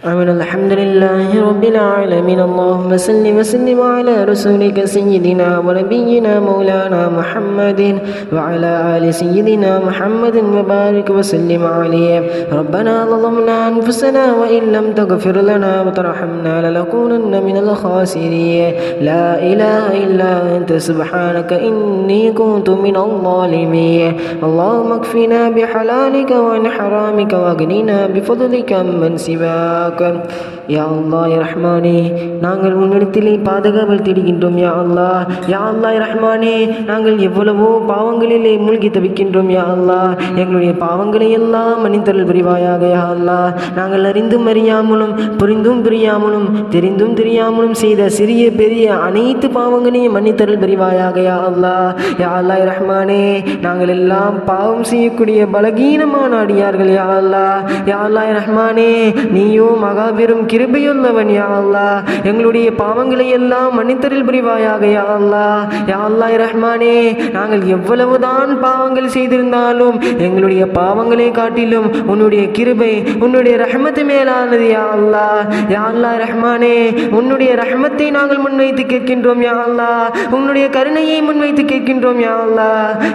آمين. الحمد لله رب العالمين. اللهم صل وسلم على رسولك سيدنا ونبينا مولانا محمد وعلى آل سيدنا محمد وبارك وسلم عليه. ربنا ظلمنا أنفسنا وإن لم تغفر لنا وترحمنا لنكونن من الخاسرين. لا إله إلا أنت. سبحانك إني كنت من الظالمين. اللهم اكفنا بحلالك وعن حرامك وأغننا بفضلك من سواك. யா அல்லா ரஹ்மானே நாங்கள் உன்னிடத்திலே பாதுகாவல் தேடுகின்றோம் யா அல்லா யா அல்லா ரஹ்மானே நாங்கள் எவ்வளவோ பாவங்களிலே மூழ்கி தவிக்கின்றோம் யா அல்லா எங்களுடைய பாவங்களை எல்லாம் மன்னித்தல் புரிவாயாக யா அல்லா நாங்கள் அறிந்தும் அறியாமலும் புரிந்தும் புரியாமலும் தெரிந்தும் தெரியாமலும் செய்த சிறிய பெரிய அனைத்து பாவங்களையும் மன்னித்தருள் புரிவாயாக யா அல்லா யா அல்லா ரஹ்மானே நாங்கள் எல்லாம் பாவம் செய்யக்கூடிய பலகீனமான அடியார்கள் யா அல்லா யா அல்லா ரஹ்மானே நீயும் மகாபெரும் கிருபையுள்ளவன் யா அல்லா எங்களுடைய பாவங்களை எல்லாம் மன்னித்தரில் புரிவாயாக யா அல்லா யா அல்லா ரஹ்மானே நாங்கள் எவ்வளவுதான் பாவங்கள் செய்திருந்தாலும் எங்களுடைய பாவங்களை காட்டிலும் உன்னுடைய கிருபை உன்னுடைய ரஹ்மத்து மேலானது யா அல்லா யா அல்லா ரஹ்மானே உன்னுடைய ரஹ்மத்தை நாங்கள் முன்வைத்து கேட்கின்றோம் யா அல்லா உன்னுடைய கருணையை முன்வைத்து கேட்கின்றோம் யா அல்லா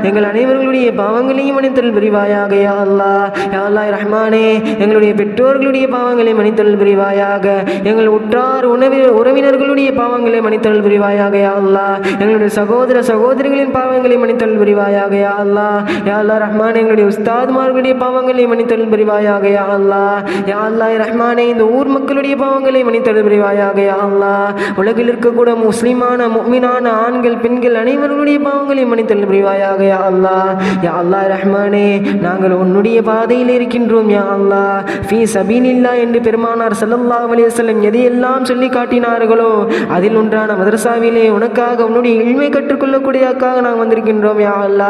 எங்கள் அனைவர்களுடைய பாவங்களையும் மன்னித்தல் புரிவாயாக யா அல்லா யா அல்லா ரஹ்மானே எங்களுடைய பெற்றோர்களுடைய பாவங்களை மனித மன்னித்தல் புரிவாயாக. எங்கள் உற்றார் உணவி உறவினர்களுடைய பாவங்களை மன்னித்தல் புரிவாயாக யாழ்லா எங்களுடைய சகோதர சகோதரிகளின் பாவங்களை மன்னித்தல் புரிவாயாக யாழ்லா யாழ்லா ரஹ்மான் எங்களுடைய உஸ்தாத்மார்களுடைய பாவங்களை மன்னித்தல் புரிவாயாக யாழ்லா யாழ்லா ரஹ்மானே இந்த ஊர் மக்களுடைய பாவங்களை மன்னித்தல் புரிவாயாக யாழ்லா உலகில் இருக்கக்கூட முஸ்லிமான முக்மினான ஆண்கள் பெண்கள் அனைவர்களுடைய பாவங்களை மன்னித்தல் புரிவாயாக யாழ்லா யாழ்லா ரஹ்மானே நாங்கள் உன்னுடைய பாதையில் இருக்கின்றோம் யா அல்லா ஃபீ சபீனில்லா என்று பெருமா பெருமானார் ஸல்லல்லாஹு அலைஹி வஸல்லம் எதையெல்லாம் சொல்லி காட்டினார்களோ அதில் ஒன்றான மதரசாவிலே உனக்காக உன்னுடைய இல்மை கற்றுக்கொள்ளக்கூடியக்காக நாங்கள் வந்திருக்கின்றோம் யா அல்லா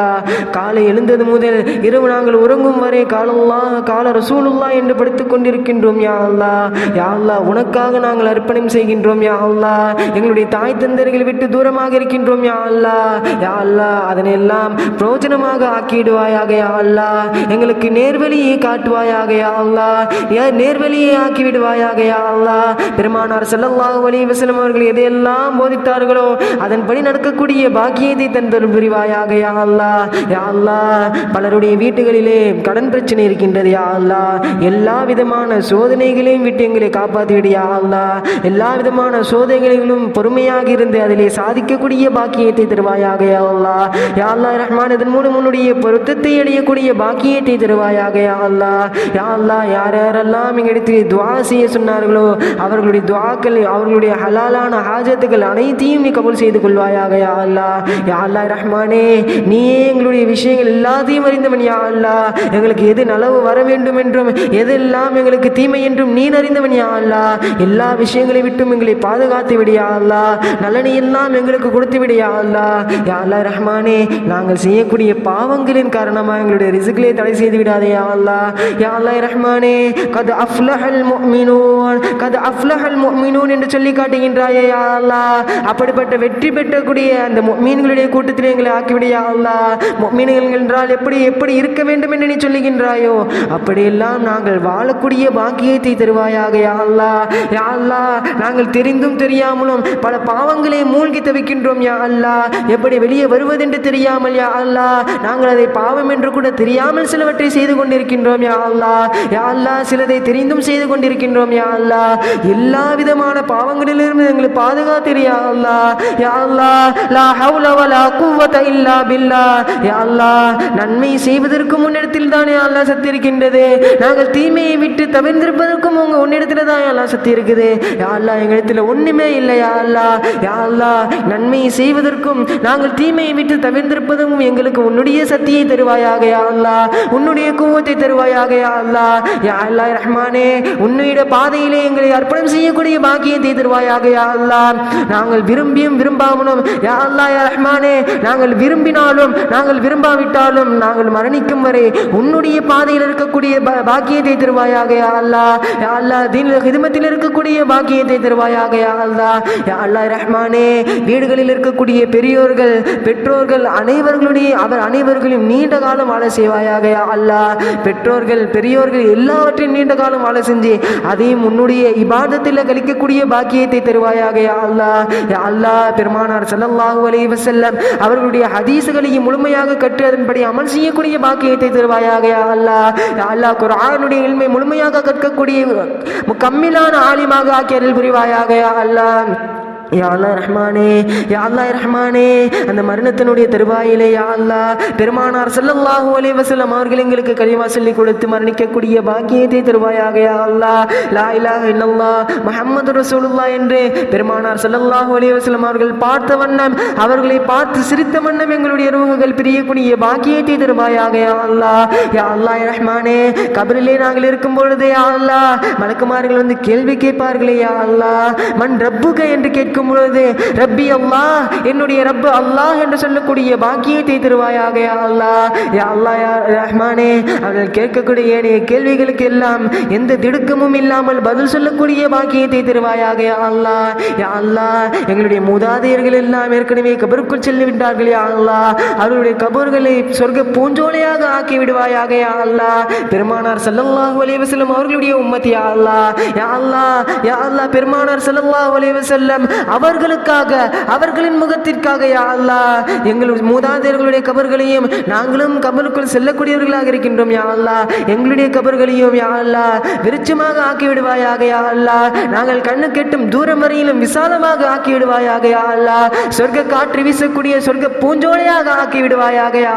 காலை எழுந்தது முதல் இரவு நாங்கள் உறங்கும் வரை காலல்லா கால ரசூலுல்லா என்று படித்துக் கொண்டிருக்கின்றோம் யா அல்லா யா அல்லா உனக்காக நாங்கள் அர்ப்பணம் செய்கின்றோம் யா அல்லா எங்களுடைய தாய் தந்தர்கள் விட்டு தூரமாக இருக்கின்றோம் யா அல்லா யா அல்லா அதனையெல்லாம் பிரோஜனமாக ஆக்கிடுவாயாக யா அல்லா எங்களுக்கு நேர்வழியை காட்டுவாயாக யா அல்லா நேர்வழியை ஆக்கி விடுவாயாக யா அல்லா பெருமானார் செல்லல்லாஹ் அலைஹி வஸல்லம் அவர்கள் எதையெல்லாம் போதித்தார்களோ அதன்படி நடக்கக்கூடிய பாக்கியத்தை தந்தரும் புரிவாயாக யா அல்லா யா அல்லா பலருடைய வீட்டுகளிலே கடன் பிரச்சனை இருக்கின்றது யா அல்லா எல்லா விதமான சோதனைகளையும் விட்டு எங்களை காப்பாற்றி விடு யா அல்லா எல்லா விதமான சோதனைகளிலும் பொறுமையாக இருந்து அதிலே சாதிக்கக்கூடிய பாக்கியத்தை தருவாயாக யா அல்லா யா அல்லா ரஹ்மான் இதன் மூலம் உன்னுடைய பொருத்தத்தை அடையக்கூடிய பாக்கியத்தை தருவாயாக யா அல்லா யா அல்லா யார் யாரெல்லாம் இங்கே துவா துவா செய்ய சொன்னார்களோ அவர்களுடைய துவாக்கள் அவர்களுடைய ஹலாலான ஹாஜத்துக்கள் அனைத்தையும் நீ கபூல் செய்து கொள்வாயாக யா அல்லா. யா அல்லா ரஹ்மானே நீயே எங்களுடைய விஷயங்கள் எல்லாத்தையும் அறிந்தவன் யா அல்லா. எங்களுக்கு எது நலவு வர வேண்டும் என்றும் எதெல்லாம் எங்களுக்கு தீமை என்றும் நீ அறிந்தவன் யா அல்லா. எல்லா விஷயங்களை விட்டும் எங்களை பாதுகாத்து விடியா அல்லா. நலனை எல்லாம் எங்களுக்கு கொடுத்து விடியா அல்லா. யா அல்லா ரஹ்மானே நாங்கள் செய்யக்கூடிய பாவங்களின் காரணமாக எங்களுடைய ரிசுக்களை தடை செய்து விடாதே யா அல்லா. யா அல்லா ரஹ்மானே கது அஃப்லஹல் முஃமினூன் கது அஃப்லஹல் முஃமினூன் என்று சொல்லி காட்டுகின்றாயே யா அல்லா அப்படிப்பட்ட வெற்றி பெற்றக்கூடிய அந்த மீன்களுடைய கூட்டத்தில் எங்களை ஆக்கிவிடியா அல்லா மீன்கள் என்றால் எப்படி எப்படி இருக்க வேண்டும் என்று நீ சொல்லுகின்றாயோ அப்படியெல்லாம் நாங்கள் வாழக்கூடிய பாக்கியத்தை தருவாயாக யா அல்லா யா அல்லா நாங்கள் தெரிந்தும் தெரியாமலும் பல பாவங்களை மூழ்கி தவிக்கின்றோம் யா அல்லா எப்படி வெளியே வருவதென்று தெரியாமல் யா அல்லா நாங்கள் அதை பாவம் என்று கூட தெரியாமல் சிலவற்றை செய்து கொண்டிருக்கின்றோம் யா அல்லா யா அல்லா சிலதை தெரிந்தும் செய்து கொண்டிருக்கின்றோம் யா அல்லா எல்லா விதமான பாவங்களிலிருந்து எங்களை பாதுகாத்திரு யா அல்லா யா அல்லா லா ஹவுல வலா குவத இல்லா பில்லா. யா அல்லா நன்மை செய்வதற்கு முன்னிடத்தில் தானே அல்லா சக்தி இருக்கின்றது நாங்கள் தீமையை விட்டு தவிர்ந்திருப்பதற்கும் உங்க உன்னிடத்துல தான் யா அல்லா சக்தி இருக்குது யா அல்லா எங்களிடத்துல ஒண்ணுமே இல்லை யா அல்லா யா அல்லா நன்மையை செய்வதற்கும் நாங்கள் தீமையை விட்டு தவிர்ந்திருப்பதும் எங்களுக்கு உன்னுடைய சக்தியை தருவாயாக யா அல்லா உன்னுடைய குவத்தை தருவாயாக யா அல்லா யா அல்லா ரஹ்மானே உன் உன்னுடைய பாதையிலே எங்களை அர்ப்பணம் செய்யக்கூடிய பாக்கியத்தை தருவாயாக யா அல்லா நாங்கள் விரும்பியும் விரும்பாமலும் யா அல்லா யா ரஹ்மானே நாங்கள் விரும்பினாலும் நாங்கள் விரும்பாவிட்டாலும் நாங்கள் மரணிக்கும் வரை உன்னுடைய பாதையில் இருக்கக்கூடிய பாக்கியத்தை தருவாயாக யா அல்லா யா அல்லா தீன் ஹிதமத்தில் இருக்கக்கூடிய பாக்கியத்தை தருவாயாக யா அல்லா யா அல்லா ரஹ்மானே வீடுகளில் இருக்கக்கூடிய பெரியோர்கள் பெற்றோர்கள் அனைவர்களுடைய அவர் அனைவர்களையும் நீண்ட காலம் வாழ செய்வாயாக யா அல்லா பெற்றோர்கள் பெரியோர்கள் எல்லாவற்றையும் நீண்ட காலம் வாழ செஞ்சு அதையும் உன்னுடைய இபாதத்தில் கழிக்கக்கூடிய பாக்கியத்தை தருவாயாக அல்லா. அல்லாஹ் அல்லாஹ் பெருமானார் ஸல்லல்லாஹு அலைஹி வசல்லம் அவர்களுடைய ஹதீஸுகளையும் முழுமையாக கற்று அதன்படி அமல் செய்யக்கூடிய பாக்கியத்தை தருவாயாக அல்லா. அல்லாஹ் குரானுடைய அல்லாஹ் இல்மை முழுமையாக கற்கக்கூடிய கம்மிலான ஆலிமாக ஆக்கி புரிவாயாக அல்லா. யாழ்லா யா ரஹ்மானே யா ரஹ்மானே. அந்த மரணத்தினுடைய தருவாயிலே யாழ்லா பெருமானார் ஸல்லல்லாஹு அலி வசல்லம் அவர்கள் எங்களுக்கு கலிமா சொல்லி கொடுத்து மரணிக்கக்கூடிய பாக்கியத்தை தருவாயாக யாழ்லா லா இலாஹ இல்லல்லா முஹம்மது ரசூலுல்லா என்று பெருமானார் ஸல்லல்லாஹு அலி வசல்லம் அவர்கள் பார்த்த வண்ணம் அவர்களை பார்த்து சிரித்த வண்ணம் எங்களுடைய உறவுகள் பிரியக்கூடிய பாக்கியத்தை தருவாயாக யாழ்லா யா அல்லா ரஹ்மானே கபரிலே நாங்கள் இருக்கும் பொழுது யாழ்லா மலக்குமார்கள் வந்து கேள்வி கேட்பார்களே யாழ்லா மண் மன் ரப்புக என்று இருக்கும் பொழுது ரப்பி அல்லாஹ் என்னுடைய ரப்பு அல்லாஹ் என்று சொல்லக்கூடிய பாக்கியத்தை தருவாயாக யா அல்லாஹ் யா அல்லாஹ் யா ரஹ்மானே அவர்கள் கேட்கக்கூடிய ஏனைய கேள்விகளுக்கு எல்லாம் எந்த திடுக்கமும் இல்லாமல் பதில் சொல்லக்கூடிய பாக்கியத்தை தருவாயாக யா அல்லாஹ் யா அல்லாஹ் எங்களுடைய மூதாதையர்கள் எல்லாம் ஏற்கனவே கபருக்குள் சென்று விட்டார்கள் யா அல்லாஹ் அவர்களுடைய கபர்களை சொர்க்க பூஞ்சோலையாக ஆக்கி விடுவாயாக யா அல்லாஹ் பெருமானார் ஸல்லல்லாஹு அலைஹி வஸல்லம் அவர்களுடைய உம்மத் யா அல்லாஹ் யா அல்லாஹ் யா அல்லாஹ் பெருமானார் ஸல்லல்லாஹு அலைஹி வஸல்லம் அவர்களுக்காக அவர்களின் முகத்திற்காக யா அல்லாஹ் எங்கள் மூதாதையர்களுடைய கபர்களையும் நாங்களும் கபருக்குள் செல்லக்கூடியவர்களாக இருக்கின்றோம் யா அல்லா. எங்களுடைய கபர்களையும் யா அல்லாஹ் விருட்சமாக ஆக்கி யா நாங்கள் கண்ணு கெட்டும் தூரம் வரையிலும் விசாலமாக ஆக்கிவிடுவாயாக யா அல்லாஹ் சொர்க்க காற்று வீசக்கூடிய சொர்க்க பூஞ்சோலையாக ஆக்கிவிடுவாயாக யா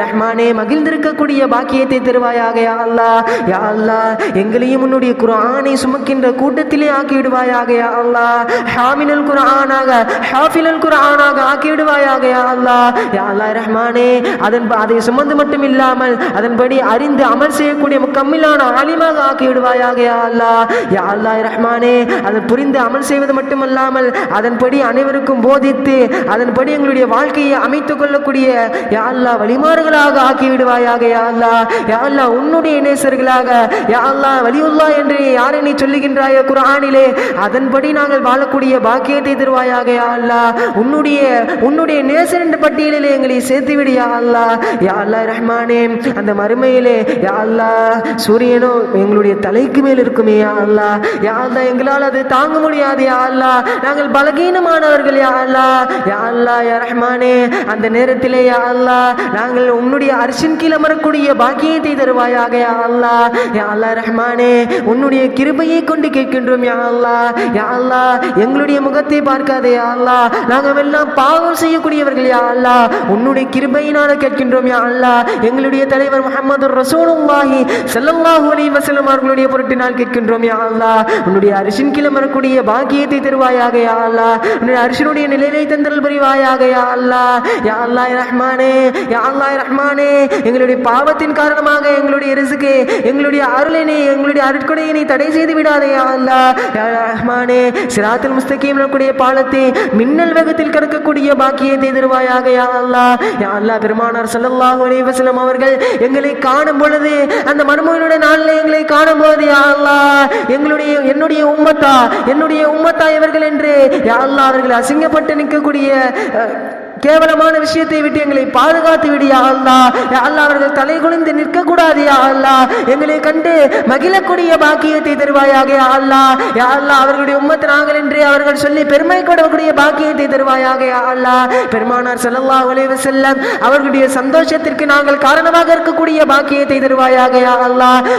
ரஹ்மானே மகிழ்ந்திருக்கக்கூடிய பாக்கியத்தை தருவாயாக யா அல்லா. யா அல்லா எங்களையும் உன்னுடைய குர்ஆனை சுமக்கின்ற கூட்டத்திலே ஆக்கிவிடுவாயாக யா ஹாமினல் குரானாக ஹாஃபிலல் குரானாக ஆக்கிவிடுவாயாக யா அல்லாஹ் யா அல்லாஹ் ரஹ்மானே அதன் அதை சுமந்து மட்டும் இல்லாமல் அதன்படி அறிந்து அமல் செய்யக்கூடிய கம்மிலான ஆலிமாக ஆக்கிவிடுவாயாக யா அல்லா யா அல்லாஹ் ரஹ்மானே அதை புரிந்து அமல் செய்வது மட்டுமல்லாமல் அதன்படி அனைவருக்கும் போதித்து அதன்படி எங்களுடைய வாழ்க்கையை அமைத்துக் கொள்ளக்கூடிய யா அல்லா வழிமாறுகளாக ஆக்கிவிடுவாயாக யா அல்லா யா அல்லாஹ் உன்னுடைய நேசர்களாக யா அல்லா வலியுல்லா என்று யாரை நீ சொல்லுகின்றாய குரானிலே அதன்படி நாங்கள் வாழக்கூடிய பாக்கியத்தை தருவாயாக அல்லா. அல்லாஹ் உன்னுடைய உன்னுடைய நேசர் பட்டியலிலே எங்களை சேர்த்து விடியா அல்லா. யா அல்லா ரஹ்மானே அந்த மறுமையிலே யா அல்லா சூரியனோ எங்களுடைய தலைக்கு மேல் இருக்குமே யா அல்லாஹ் யா அல்லா எங்களால் அது தாங்க முடியாது யா அல்லாஹ் நாங்கள் பலகீனமானவர்கள் யா அல்லா. யா அல்லாஹ் யா ரஹ்மானே அந்த நேரத்திலே யா அல்லா. நாங்கள் உன்னுடைய அரிசின் கீழ் அமரக்கூடிய பாக்கியத்தை தருவாயாக யா அல்லா. யா அல்லாஹ் ரஹ்மானே உன்னுடைய கிருபையை கொண்டு கேட்கின்றோம் யா அல்லாஹ் யா அல்லா எங்களுடைய உன்னுடைய முகத்தை பார்க்காதே அல்லா நாங்கள் எல்லாம் பாவம் செய்யக்கூடியவர்கள் யா அல்லா உன்னுடைய கிருபையினால கேட்கின்றோம் யா அல்லா எங்களுடைய தலைவர் முஹம்மது ரசூலுல்லாஹி செல்லல்லாஹு அலி வசலம் அவர்களுடைய பொருட்டினால் கேட்கின்றோம் யா அல்லா உன்னுடைய அரிசின் கீழ் வரக்கூடிய பாக்கியத்தை தருவாயாக யா அல்லா உன்னுடைய அரிசனுடைய நிலையை தந்தல் புரிவாயாக யா அல்லா யா அல்லாஹ் ரஹ்மானே யா அல்லாஹ் ரஹ்மானே. எங்களுடைய பாவத்தின் காரணமாக எங்களுடைய ரிசுக்கு எங்களுடைய அருளினை எங்களுடைய அருட்கொடையினை தடை செய்து விடாதே யா அல்லா யா ரஹ்மானே சிராத்தில் முஸ்தகி முஸ்தகீம் கூடிய பாலத்தை மின்னல் வேகத்தில் கடக்கக்கூடிய பாக்கியத்தை தருவாயாக யா அல்லா. யா அல்லாஹ் பெருமானார் ஸல்லல்லாஹு அலைஹி வஸல்லம் அவர்கள் எங்களை காணும் பொழுது அந்த மறுமையினுடைய நாளில் எங்களை காணும் போது யா எங்களுடைய என்னுடைய உம்மத்தா என்னுடைய உம்மத்தா இவர்கள் என்று யா அவர்கள் அசிங்கப்பட்டு நிற்கக்கூடிய கேவலமான விஷயத்தை விட்டு எங்களை பாதுகாத்து விடியா அல்லா அல்லா. யா அவர்கள் தலை குனிந்து நிற்க கூடாது யா எங்களை கண்டு மகிழக்கூடிய பாக்கியத்தை தருவாயாக யா அல்லாஹ் யா அல்லா அவர்களுடைய உம்மத்து நாங்கள் என்று அவர்கள் சொல்லி பெருமை கொடக்கூடிய பாக்கியத்தை தருவாயாக யா அல்லாஹ் பெருமானார் செல்லல்லா அலைஹி செல்லம் அவர்களுடைய சந்தோஷத்திற்கு நாங்கள் காரணமாக இருக்கக்கூடிய பாக்கியத்தை தருவாயாக யா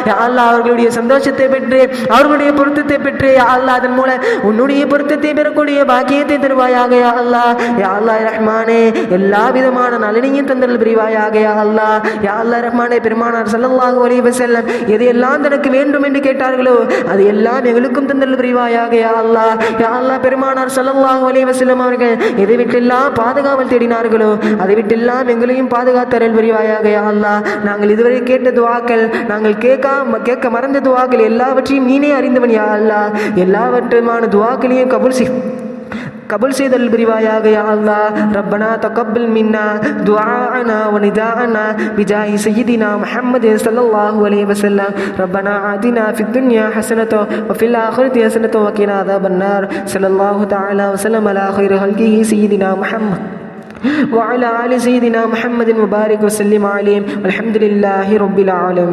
யா அல்லா அவர்களுடைய சந்தோஷத்தை பெற்று அவர்களுடைய பொருத்தத்தை பெற்று யா அல்லா. அதன் மூலம் உன்னுடைய பொருத்தத்தை பெறக்கூடிய பாக்கியத்தை தருவாயாக யா அல்லாஹ் யா அல்லா ரஹ்மான் எல்லா விதமான நலனையும் தந்தல் புரிவாயாக யா அல்லாஹ். யா அல்லா ரஹ்மானே பெருமானார் ஸல்லல்லாஹு அலைஹி வஸல்லம் எதையெல்லாம் தனக்கு வேண்டும் என்று கேட்டார்களோ அது எல்லாம் எங்களுக்கும் தந்தல் புரிவாயாக யா அல்லாஹ். யா அல்லா பெருமானார் ஸல்லல்லாஹு அலைஹி வஸல்லம் அவர்கள் எதை விட்டெல்லாம் பாதுகாவல் தேடினார்களோ அதை விட்டெல்லாம் எங்களையும் பாதுகாத்தரல் புரிவாயாக யா நாங்கள் இதுவரை கேட்ட துவாக்கள் நாங்கள் கேட்காம கேட்க மறந்த துவாக்கள் எல்லாவற்றையும் நீனே அறிந்தவன் யா அல்லா எல்லாவற்றுமான துவாக்களையும் கபூல் செய் قبل سيد البروايا يا الله ربنا تقبل منا دعاءنا ونداءنا بجاه سيدنا محمد صلى الله عليه وسلم ربنا آتنا في الدنيا حسنة وفي الآخرة حسنة وقنا عذاب النار صلى الله تعالى وسلم على خير خلقه سيدنا محمد وعلى آل سيدنا محمد مبارك وسلم عليه والحمد لله رب العالمين